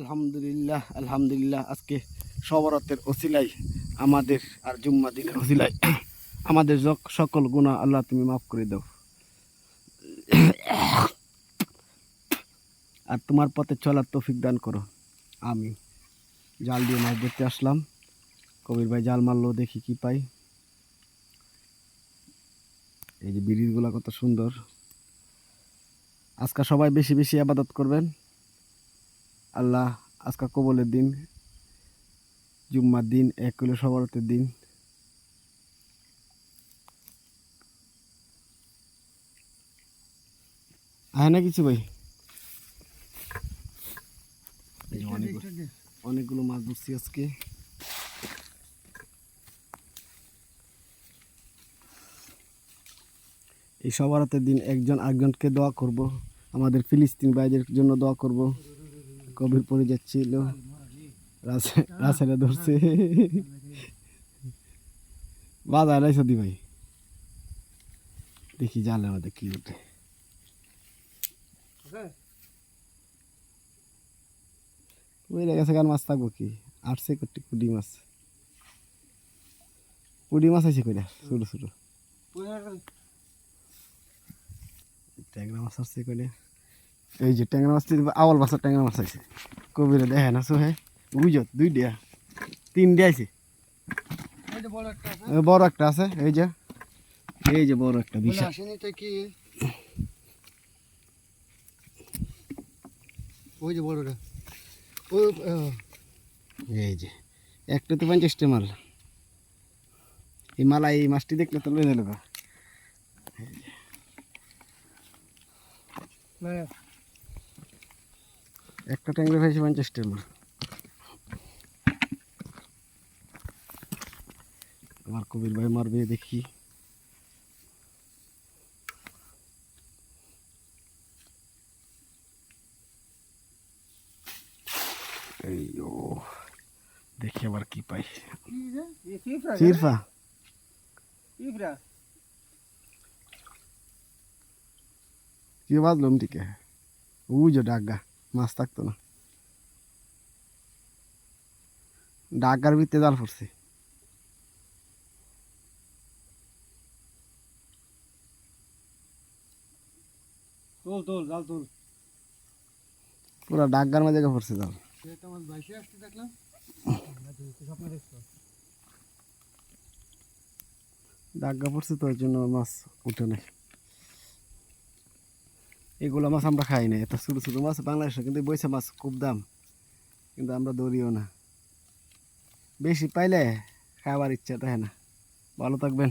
আলহামদুলিল্লাহ আলহামদুলিল্লাহ, আজকে সবরতের অসিলাই আমাদের আর জুম্মা দিনের ওসিলাই। আমাদের সকল গুণা আল্লাহ তুমি মাফ করে দাও। আর তোমার পথে চলার তৌফিক দান করো। আমি জাল দিয়ে মাছ ধরতে আসলাম। কবির ভাই জাল মারলো, দেখি কি পাই। এই যে বিড়িগুলা কত সুন্দর। আজকে সবাই বেশি বেশি আবাদত করবেন। আল্লাহ আজকে কবলের দিন, জুম্মার দিন, এক কিলো সবরতের দিন। আয় না কিছু ভাই? অনেকগুলো মাছ ধরছি আজকে। এই সবরাতের দিন একজন আরেকজনকে দোয়া করব। আমাদের ফিলিস্তিন ভাইদের জন্য দোয়া করব। কবির পড়ে যাচ্ছিল। রাসে- রাসেলে ধরছে। বাজার আইসো দি ভাই। দেখি জালে আমাদের কি ওঠে ওই গেছে কার মাছ থাকব কি? আটশে কোটি কুড়ি মাছ। কুড়ি মাছ আছে কইরা ছোটো ছোটো। ট্যাংরা মাছ আসছে কইলে এই যে ট্যাংরা মাছ আওয়াল বাসার ট্যাংরা মাছ আছে কবিরে দেখে না সোহে বুঝত দুই ডিয়া তিন ডিয়া আছে বড় একটা আছে এই যে। এই যে বড় একটা বিশাল ওই যে বড়টা। ওই এই যে একটা তো পঞ্চাশটা মাল। এই মালা এই মাছটি দেখলে তো লয়ে মানে একটা ট্যাংরা ফেসে পঞ্চাশটার মাল আমার কবির ভাই মারবে দেখি। এই ও দেখি আবার কি পাই। চিরফা কি বাজলাম দিকে উজো ডাগা মাছ থাকতো না। ডাগার ভিত্তে জাল পড়ছে। তোল তোল জাল তোল। পুরো ডাগার মাঝে পড়ছে জাল। সেটা বাইশে আসতে দেখলাম। স্বপ্ন দেখছ ডাগা পড়ছে তো ওই জন্য মাছ উঠে নাই। এগুলো মাছ আমরা খাই না এত ছোটো ছোটো মাছ বাংলাদেশে কিন্তু বৈশা মাছ খুব দাম। কিন্তু আমরা ধরিও না। বেশি পাইলে খাবার ইচ্ছা থাকে না। ভালো থাকবেন।